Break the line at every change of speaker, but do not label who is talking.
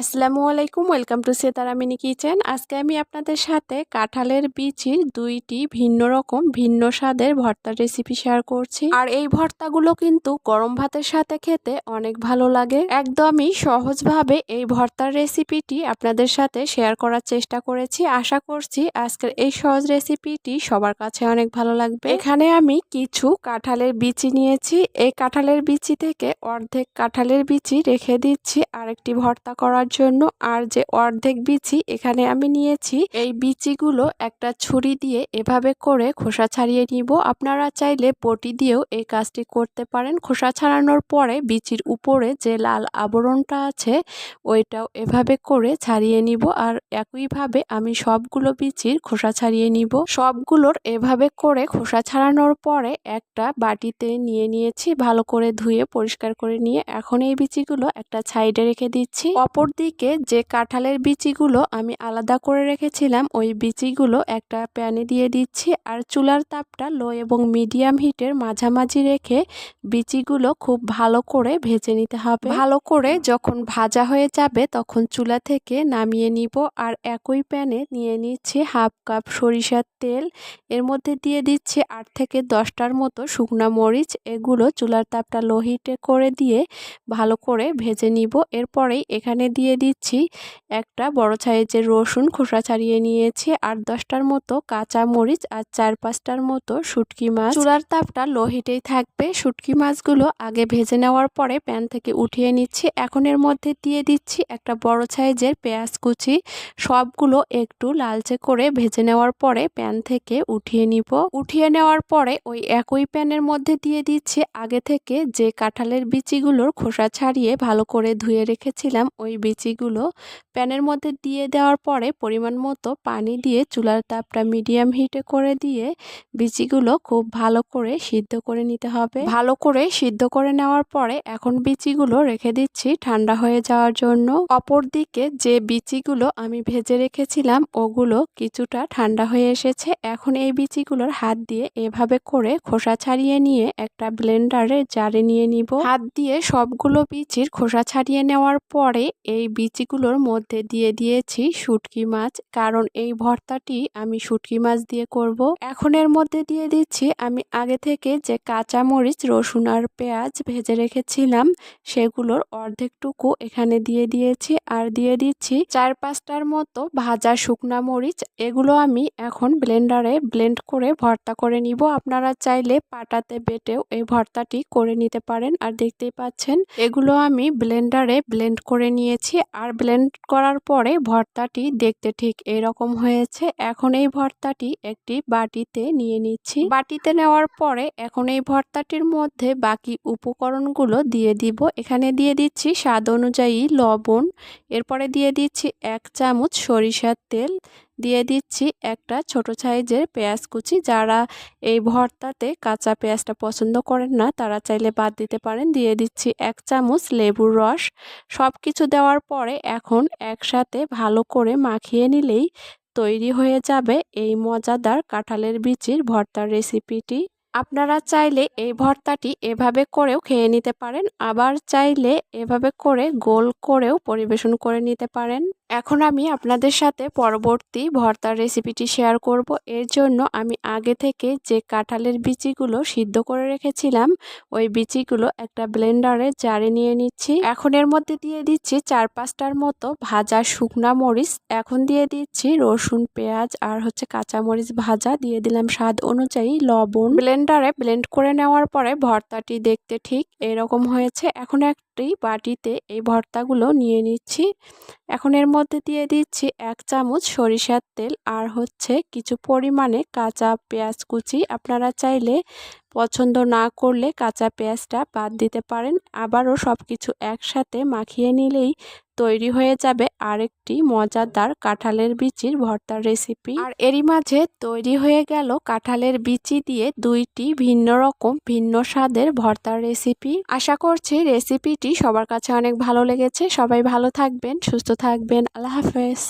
আসসালামু আলাইকুম, welcome to সেতারামিনি kitchen. আজকে আমি আপনাদের সাথে কাঁঠালের বিচির দুইটি ভিন্ন রকম, ভিন্ন স্বাদের ভর্তার রেসিপি শেয়ার করছি। আর এই ভর্তাগুলো কিন্তু গরম ভাতের সাথে খেতে অনেক ভালো লাগে। একদমই সহজভাবে এই ভর্তার রেসিপিটি আপনাদের সাথে শেয়ার করার চেষ্টা করেছি। আশা করছি আজকের এই সহজ রেসিপিটি সবার কাছে অনেক ভালো লাগবে। এখানে আমি কিছু কাঁঠালের বিচি নিয়েছি। এই কাঁঠালের বিচি থেকে অর্ধেক কাঁঠালের বিচি রেখে দিচ্ছি। আরেকটি ভর্তা করার জন্য আর যে অর্ধেক বিচি এখানে আমি নিয়েছি, এই বিচিগুলো একটা ছুরি দিয়ে এভাবে করে খোসা ছাড়িয়ে নিব। আপনারা চাইলে বটি দিয়েও এই কাজটি করতে পারেন। খোসা ছাড়ানোর পরে বিচির উপরে যে লাল আবরণটা আছে, ওইটাও এভাবে করে ছাড়িয়ে নিব আর একইভাবে আমি সবগুলো বিচির খোসা ছাড়িয়ে নিব। সবগুলোর এভাবে করে খোসা ছাড়ানোর পরে একটা বাটিতে নিয়ে নিয়েছি, ভালো করে ধুয়ে পরিষ্কার করে নিয়ে। এখন এই বিচিগুলো একটা সাইডে রেখে দিচ্ছি। অপর দিকে যে কাঁঠালের বিচিগুলো আমি আলাদা করে রেখেছিলাম, ওই বিচিগুলো একটা প্যানে দিয়ে দিচ্ছি আর চুলার তাপটা লো এবং মিডিয়াম হিটের মাঝামাঝি রেখে বিচিগুলো খুব ভালো করে ভেজে নিতে হবে। ভালো করে যখন ভাজা হয়ে যাবে তখন চুলা থেকে নামিয়ে নিব আর একই প্যানে নিয়ে নিচ্ছে হাফ কাপ সরিষার তেল। এর মধ্যে দিয়ে দিচ্ছে আট থেকে দশটার মতো শুকনা মরিচ। এগুলো চুলার তাপটা লো হিটে করে দিয়ে ভালো করে ভেজে নিব। এরপরেই এখানে দিয়ে দিচ্ছি। একটা বড় সাইজের রসুন খোসা ছাড়িয়ে নিয়েছি। আর দশটার মতো কাঁচা মরিচ আর চার পাঁচটার মতো শুটকি মাছ। চুলার তাপটা লো হিটেই থাকবে। শুটকি মাছগুলো আগে ভেজে নেওয়ার পরে প্যান থেকে উঠিয়ে নিচ্ছি। এখন এর মধ্যে দিয়ে দিচ্ছি একটা বড় সাইজের পেঁয়াজ কুচি। সবগুলো একটু লালচে করে ভেজে নেওয়ার পরে প্যান থেকে উঠিয়ে নিব। উঠিয়ে নেওয়ার পরে ওই একই প্যানের মধ্যে দিয়ে দিচ্ছি। আগে থেকে যে কাঁঠালের বিচিগুলোর খোসা ছাড়িয়ে ভালো করে ধুয়ে রেখেছিলাম, ওই বিচিগুলো প্যানের মধ্যে দিয়ে দেওয়ার পরে পরিমাণ মতো পানি দিয়ে চুলার তাপটা মিডিয়াম হিটে করে দিয়ে বিচিগুলো খুব ভালো করে সিদ্ধ করে নিতে হবে। ভালো করে সিদ্ধ করে নেওয়ার পরে এখন বিচিগুলো রেখে দিচ্ছি ঠান্ডা হয়ে যাওয়ার জন্য। অপর দিকে যে বিচিগুলো আমি ভেজে রেখেছিলাম ওগুলো কিছুটা ঠান্ডা হয়ে এসেছে। এখন এই বিচিগুলোর হাত দিয়ে এভাবে করে খোসা ছাড়িয়ে নিয়ে একটা ব্লেন্ডারে জারে নিয়ে নিব। হাত দিয়ে সবগুলো বিচির খোসা ছাড়িয়ে নেওয়ার পরে এই বিচিগুলোর মধ্যে দিয়ে দিয়েছি শুটকি মাছ। কারণ এই ভর্তাটি আমি শুটকি মাছ দিয়ে করব। এখন এর মধ্যে দিয়ে দিচ্ছি, আমি আগে থেকে যে কাঁচা মরিচ রসুন আর পেঁয়াজ ভেজে রেখেছিলাম, সেগুলোর অর্ধেকটুকু এখানে দিয়ে দিয়েছি আর দিয়ে দিচ্ছি চার পাঁচটার মতো ভাজা শুকনা মরিচ। এগুলো আমি এখন ব্লেন্ডারে ব্লেন্ড করে ভর্তা করে নিব। আপনারা চাইলে পাটাতে বেটেও এই ভর্তাটি করে নিতে পারেন। আর দেখতেই পাচ্ছেন, এগুলো আমি ব্লেন্ডারে ব্লেন্ড করে নিয়েছি। আর ব্লেন্ড করার পরে ভর্তাটি দেখতে ঠিক এরকম হয়েছে। এখন এই ভর্তাটি একটি বাটিতে নিয়ে নিচ্ছি। বাটিতে নেওয়ার পরে এখন এই ভর্তাটির মধ্যে বাকি উপকরণগুলো দিয়ে দিব। এখানে দিয়ে দিচ্ছি স্বাদ অনুযায়ী লবণ। এরপরে দিয়ে দিচ্ছি এক চামচ সরিষার তেল। দিয়ে দিচ্ছি একটা ছোট সাইজের পেঁয়াজ কুচি। যারা এই ভর্তাতে কাঁচা পেঁয়াজটা পছন্দ করেন না, তারা চাইলে বাদ দিতে পারেন। দিয়ে দিচ্ছি এক চামচ লেবুর রস। সব কিছু দেওয়ার পরে এখন একসাথে ভালো করে মাখিয়ে নিলেই তৈরি হয়ে যাবে এই মজাদার কাঁঠালের বিচির ভর্তার রেসিপিটি। আপনারা চাইলে এই ভর্তাটি এভাবে করেও খেয়ে নিতে পারেন, আবার চাইলে এভাবে করে গোল করেও পরিবেশন করে নিতে পারেন। এখন আমি আপনাদের সাথে পরবর্তী ভর্তার রেসিপিটি শেয়ার করব। এর জন্য আমি আগে থেকে যে কাঁঠালের বিচিগুলো সিদ্ধ করে রেখেছিলাম, ওই বিচিগুলো একটা ব্লেন্ডারে জারে নিয়ে নিচ্ছি। এখন এর মধ্যে দিয়ে দিচ্ছি চার পাঁচটার মতো ভাজা শুকনা মরিচ। এখন দিয়ে দিচ্ছি রসুন, পেঁয়াজ আর হচ্ছে কাঁচা মরিচ ভাজা। দিয়ে দিলাম স্বাদ অনুযায়ী লবণ। ব্লেন্ডারে ব্লেন্ড করে নেওয়ার পরে ভর্তাটি দেখতে ঠিক এরকম হয়েছে। এখন একটি বাটিতে এই ভর্তাগুলো নিয়ে নিচ্ছি। এখন এর মধ্যে দিয়ে দিচ্ছি এক চামচ সরিষার তেল আর হচ্ছে কিছু পরিমাণে কাঁচা পেঁয়াজ কুচি। আপনারা চাইলে পছন্দ না করলে কাঁচা পেঁয়াজটা বাদ দিতে পারেন। আবারও সব কিছু একসাথে মাখিয়ে নিলেই তৈরি হয়ে যাবে আরেকটি মজাদার কাঁঠালের বিচির ভর্তার রেসিপি। আর এরই মাঝে তৈরি হয়ে গেল কাঁঠালের বিচি দিয়ে দুইটি ভিন্ন রকম, ভিন্ন স্বাদের ভর্তার রেসিপি। আশা করছি রেসিপিটি সবার কাছে অনেক ভালো লেগেছে। সবাই ভালো থাকবেন, সুস্থ থাকবেন। আল্লাহ হাফেজ।